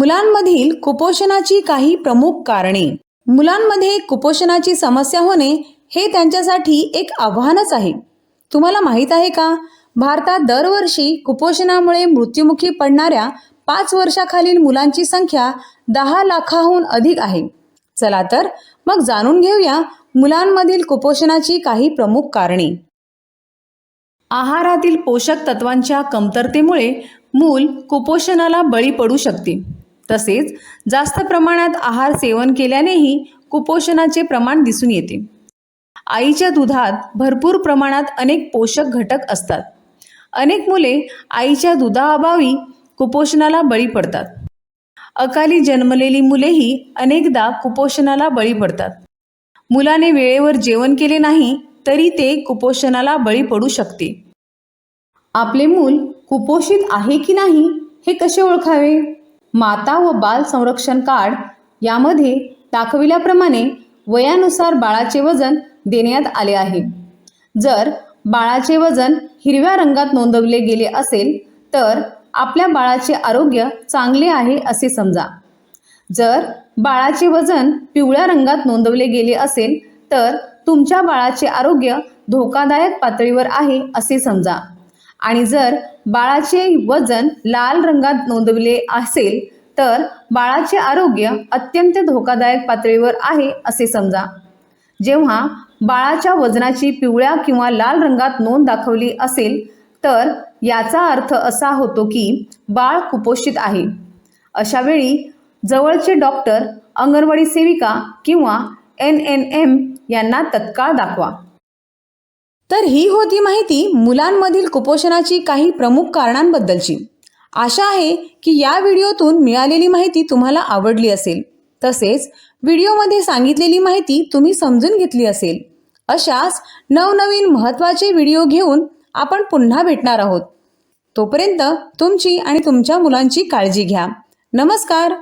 मुलांमधील कुपोषणाची काही प्रमुख कारणे. मुलांमध्ये कुपोषणाची समस्या होणे हे त्यांच्यासाठी एक आव्हानच आहे. तुम्हाला माहीत आहे का? भारतात दरवर्षी कुपोषणामुळे मृत्युमुखी पडणाऱ्या पाच वर्षाखालील मुलांची संख्या दहा लाखाहून अधिक आहे. चला तर मग जाणून घेऊया मुलांमधील कुपोषणाची काही प्रमुख कारणे. आहारातील पोषक तत्वांच्या कमतरतेमुळे मूल कुपोषणाला बळी पडू शकते. तसेच जास्त प्रमाणात आहार सेवन केल्यानेही कुपोषणाचे प्रमाण दिसून येते. आईच्या दुधात भरपूर प्रमाणात अनेक पोषक घटक असतात. अनेक मुले आईच्या दुधाअभावी कुपोषणाला बळी पडतात. अकाली जन्मलेली मुलेही अनेकदा कुपोषणाला बळी पडतात. मुलाने वेळेवर जेवण केले नाही तरी ते कुपोषणाला बळी पडू शकते. आपले मूल कुपोषित आहे की नाही हे कसे ओळखावे? माता व बाल संरक्षण कार्ड यामध्ये दाखविल्याप्रमाणे वयानुसार बाळाचे वजन देण्यात आले आहे. जर बाळाचे वजन हिरव्या रंगात नोंदवले गेले असेल तर आपल्या बाळाचे आरोग्य चांगले आहे असे समजा. जर बाळाचे वजन पिवळ्या रंगात नोंदवले गेले असेल तर तुमच्या बाळाचे आरोग्य धोकादायक पातळीवर आहे असे समजा. आणि जर बाळाचे वजन लाल रंगात नोंदवले असेल तर बाळाचे आरोग्य अत्यंत धोकादायक पातळीवर आहे असे समजा. जेव्हा बाळाच्या वजनाची पिवळ्या किंवा लाल रंगात नोंद दाखवली असेल तर याचा अर्थ असा होतो की बाळ कुपोषित आहे. अशा वेळी जवळचे डॉक्टर अंगणवाडी सेविका किंवा एन एन एम यांना तत्काळ दाखवा. तर ही होती माहिती मुलांमधील कुपोषणाची काही प्रमुख कारणांबद्दलची. आशा आहे की या व्हिडिओतून मिळालेली माहिती तुम्हाला आवडली असेल. तसेच व्हिडिओमध्ये सांगितलेली माहिती तुम्ही समजून घेतली असेल. अशाच नवनवीन महत्त्वाचे व्हिडिओ घेऊन आपण पुन्हा भेटणार आहोत. तोपर्यंत तुमची आणि तुमच्या मुलांची काळजी घ्या. नमस्कार!